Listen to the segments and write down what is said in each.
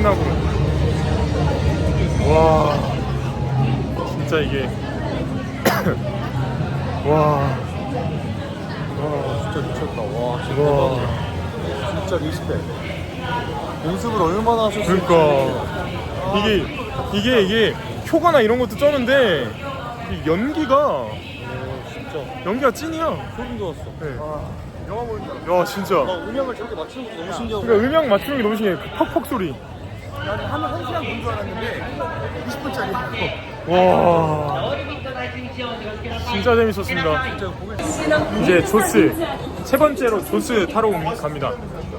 끝나고. 와. 진짜 이게. 와. 와 진짜 미쳤다. 와 진짜 와. 대박이야. 진짜 리스펙. 연습을 얼마나 하셨을지. 그러니까. 이게 이게 이게 효과나 이런 것도 쩌는데 이 연기가 오, 진짜. 연기가 찐이야. 소름 돋았어. 네. 아 영화 보는 줄 알았어 야 진짜. 막 음향을 저렇게 맞추는 것도 너무 신기하고. 그러니까 음향 맞추는 게 너무 신기해. 그 퍽퍽 소리. 나는 하면 한 시간 본줄 알았는데 20분짜리 와 진짜 재밌었습니다. 이제 조스 세 번째로 조스 타러 옵니- 갑니다.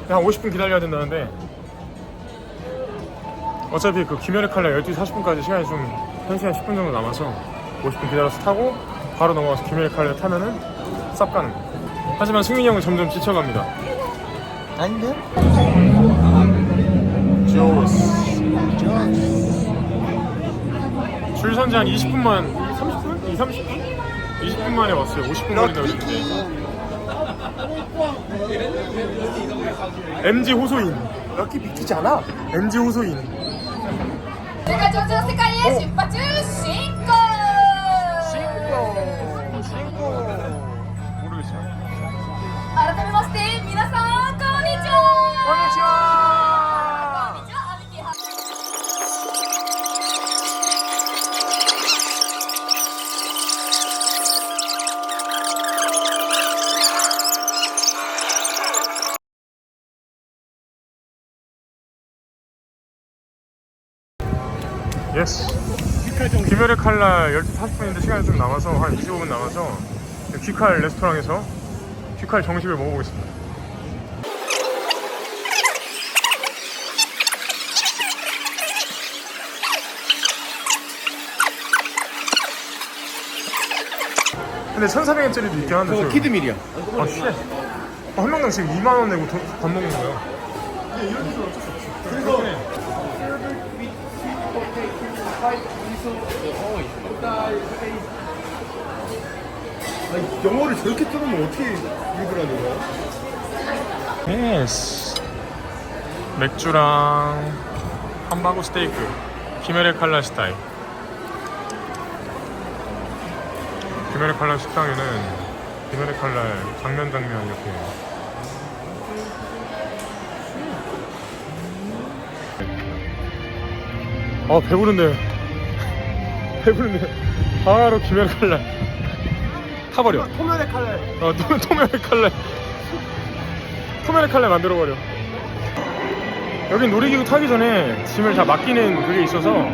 한 50분 기다려야 된다는데 어차피 그 김열의 칼날 12시 40분까지 시간이 좀 1시간 10분 정도 남아서 50분 기다려서 타고 바로 넘어가서 김열의 칼날 타면은 쌉 가는 거. 하지만 승민이 형은 점점 지쳐갑니다. 아닌데? 조스 줄 선지 한 20분만 30분? 2, 30분? 20분 만에 왔어요 50분 걸린다고 그랬는데 MG 호소인 럭키 비키지 않아? MG 호소인 世界上の世界へ出発進行 모르겠 예스 김열의 칼날 12시 40분인데 시간이 좀 남아서 한 25분 남아서 귀칼 레스토랑에서 귀칼 정식을 먹어보겠습니다. 근데 1,400원짜리도 있긴 한데 그거. 저- 키드밀이야. 아 쉣. 한 명당 지금 2만 원 내고 돈- 밥 먹는 거야. 그래서 아니, 영어를 저렇게 들으면 어떻게 읽으라는 거야? 예스. 맥주랑 함바구 스테이크, 김열의 칼날 스타일. 김열의 칼날 식당에는 김열의 칼날 장면 장면 이렇게. 아 배부른데. 배부른데. 바로 김열의 칼날. 타버려. 토면의 칼날. 어, 토, 토면의 칼날. 토면의 칼날 만들어버려. 여긴 놀이기구 타기 전에 짐을 다 맡기는 그게 있어서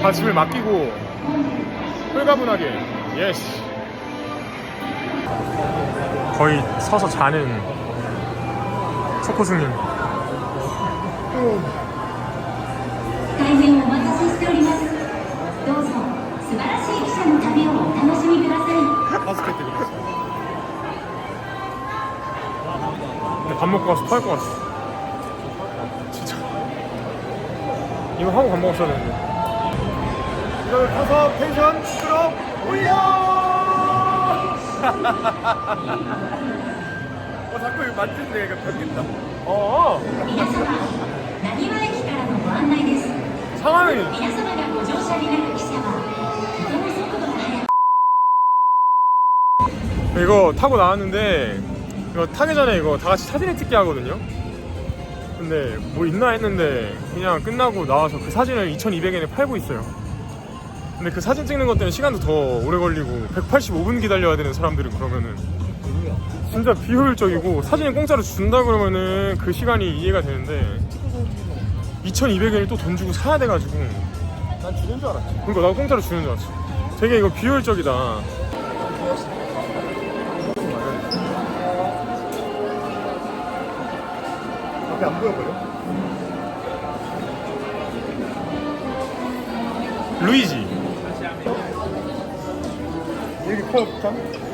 다 짐을 맡기고 홀가분하게. 예스. 거의 서서 자는 초코승님 大変お待たせしておりますどうぞ素晴らしい汽車の旅をお楽しみください 바스켓 그렸어 근데 밥 먹고 가서 토할 것 같아 진짜 이거 하고 밥 먹었어야 되는데 이걸 타서 텐션 끌어 올려 어 자꾸 이거 만지는데 얘가 변겠다 어 상황이 이거 타고 나왔는데 이거 타기 전에 이거 다 같이 사진을 찍게 하거든요. 근데 뭐 있나 했는데 그냥 끝나고 나와서 그 사진을 2200엔에 팔고 있어요. 근데 그 사진 찍는 것 때문에 시간도 더 오래 걸리고 185분 기다려야 되는 사람들은 그러면은 진짜 비효율적이고 사진을 공짜로 준다 그러면은 그 시간이 이해가 되는데 2,200엔을 또 돈 주고 사야 돼가지고 난 주는 줄 알았지 그러니까 나 공짜로 주는 줄 알았어. 되게 이거 비효율적이다. 앞에 안 보여버려? 루이지. 여기 커 짱? 이렇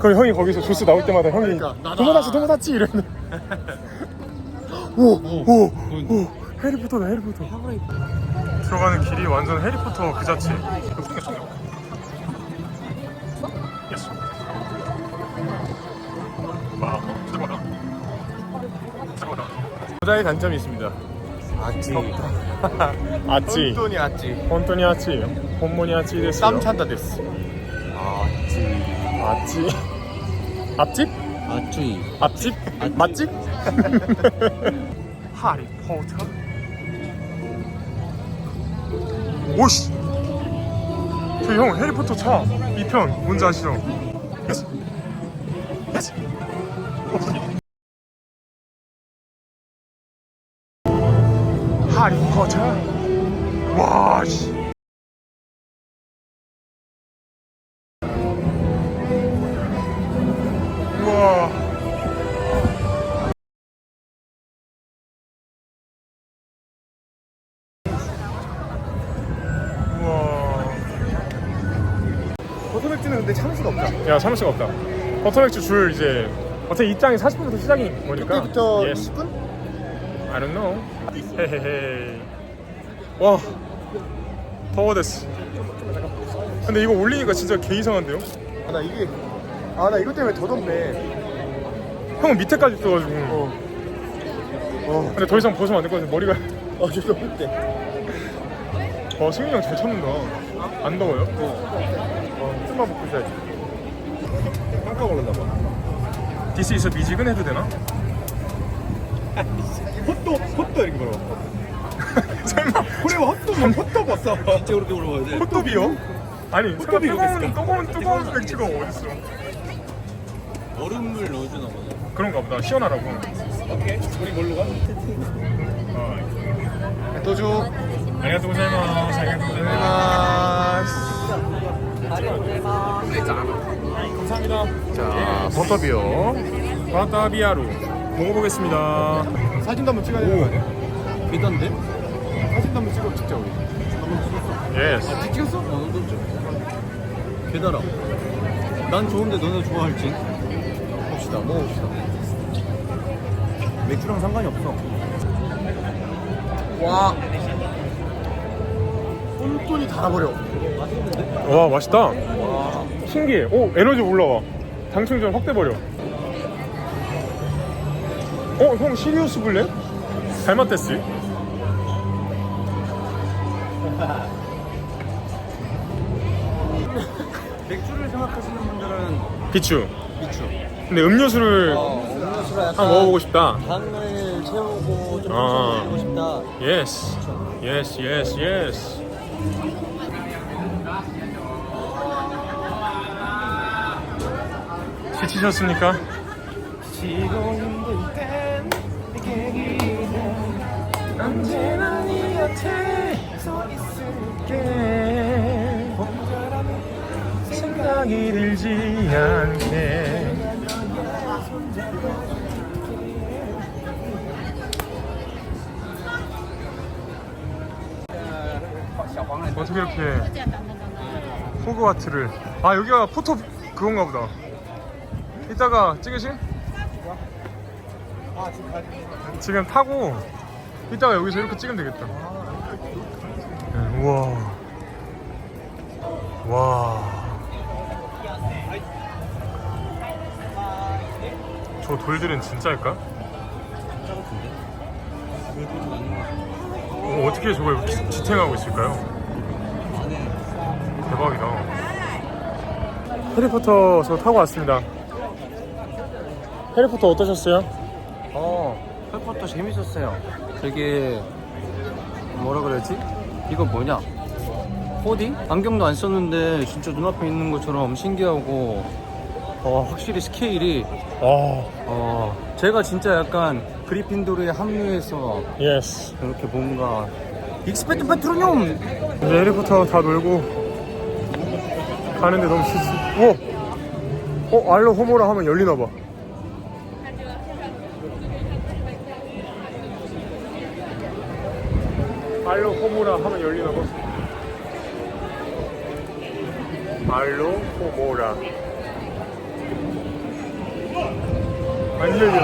그럼 형이 거기서 조스 나올 때마다 형이 그러니까. 도모다치 도모다치 이러는. 오오오 오, 해리포터다 해리포터. 들어가는 길이 완전 해리포터 그 자체. 모자의 단점이 있습니다. 아찌. 아찌. 돈이 아찌. 혼돈이 아찌. 혼모니 아찌 됐어요. 쌈 찬다 됐어. 아찌. 아찌. 앞집? 아찌. 앞집? 맛집? 하리포터? 오씨! 저 형 해리포터 차 2편 뭔지 아시죠? 예스. 예스. 참을 수가 없다. 버터맥주 줄 이제 어차피 입장이 40분부터 시작이 뭐니까. 그때부터 Yes. 20분? I don't know. 헤헤헤. 와 더워 됐어. 근데 이거 올리니까 진짜 개 이상한데요? 아 나 이게 아 나 이것 때문에 더 덥네. 형은 밑에까지 있어가지고. 어. 어. 근데 더 이상 벗으면 안 될 것 같아. 머리가. 어 진짜 덥대. 와 승민이 형 잘 참는다. 안 더워요? 어 좀만 먹고 있어야지. 깜짝 놀랐나 봐. 디스 있어 미직은 해도 되나? 헛도 헛도 이렇게 물어봐. 설마 그래 헛도면 헛도 봤어. 진짜 그렇게 물어봐야 돼. 호떡이요? 아니 설마 호떡이 뜨거운? 뜨거운 뜨거운 맥주가 어딨어? 얼음물 넣어주나 보네. 그런가 보다 시원하라고. 오케이. 우리 뭘로 가? 어. 도주. 아리가또 고자이마스. 아리가또 감사합니다. 자 버터비어. 바타비아루 먹어보겠습니다. 사진도 한번 찍어야 되는 거 아니야? 비던데? 사진도 한번 찍어 찍자 우리. 한번 찍었어. 예스. 찍었어? 어, 너도 좀. 개달아. 난 좋은데 너네 좋아할지? 봅시다. 먹어봅시다. 맥주랑 상관이 없어. 와. 똔똔이 달아버려. 와 맛있다. 와. 신기해. 오 에너지 올라와. 당충 전 확 돼버려. 어 형 시리우스 블랙? 닮았댔지? 맥주를 생각하시는 분들은 비추. 미추. 근데 음료수를 어, 음료수를 약간 한번 먹어보고 싶다. 당을 채우고 좀 아. 고 싶다. 예스. 예스 예스 예스. 언제나 네 생각이 들지 않게. 어떻게 이렇게 호그와트를 아 여기가 포토 그건가 보다 이따가 찍으실? 지금 타고 이따가 여기서 이렇게 찍으면 되겠다 네, 우와 와. 저 돌들은 진짜일까? 어, 어떻게 저걸 기- 지탱하고 있을까요? 해리포터 저 타고 왔습니다. 해리포터 어떠셨어요? 어, 헬퍼도 재밌었어요. 되게 뭐라 그러지? 이거 뭐냐? 4D? 안경도 안 썼는데 진짜 눈앞에 있는 것처럼 신기하고 어, 확실히 스케일이 아, 어, 제가 진짜 약간 그리핀도르에 합류해서 예스. 이렇게 뭔가 익스페트 페트로늄 이제 해리포터 다 놀고 가는데 너무 싫지. 오! 어, 알로 호모라 하면 열리나 봐. 알로 호모라 하면 열리나 봐. 알로 호모라. 안 열려.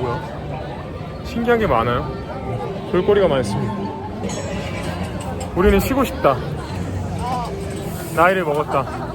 뭐야? 신기한 게 많아요. 볼거리가 많습니다. 우리는 쉬고 싶다. 나이를 먹었다.